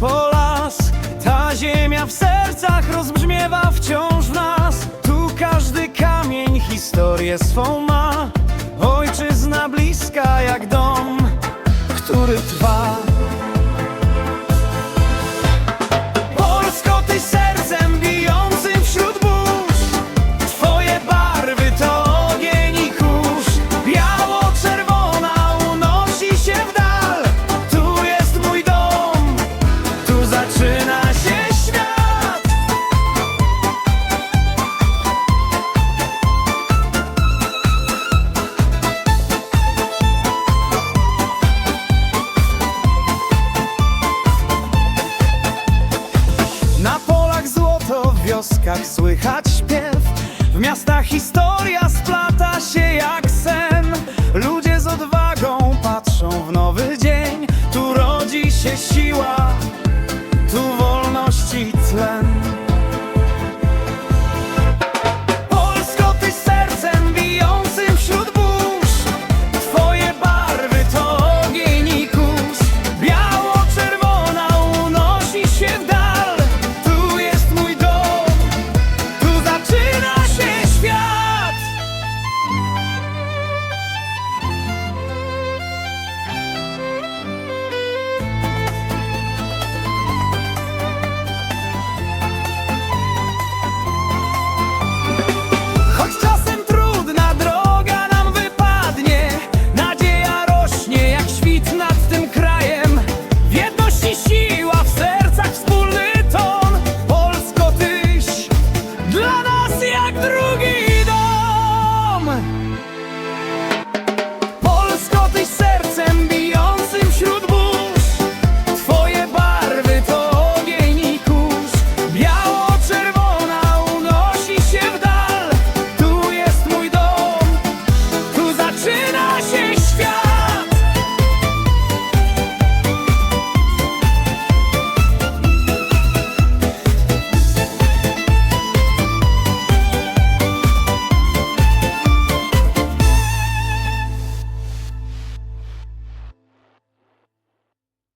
po las Ta ziemia w sercach rozbrzmiewa wciąż w nas. Tu każdy kamień historię swą ma. Ojczyzna bliska jak dom Który wioskach słychać śpiew. W miastach historia splata się jak sen. Ludzie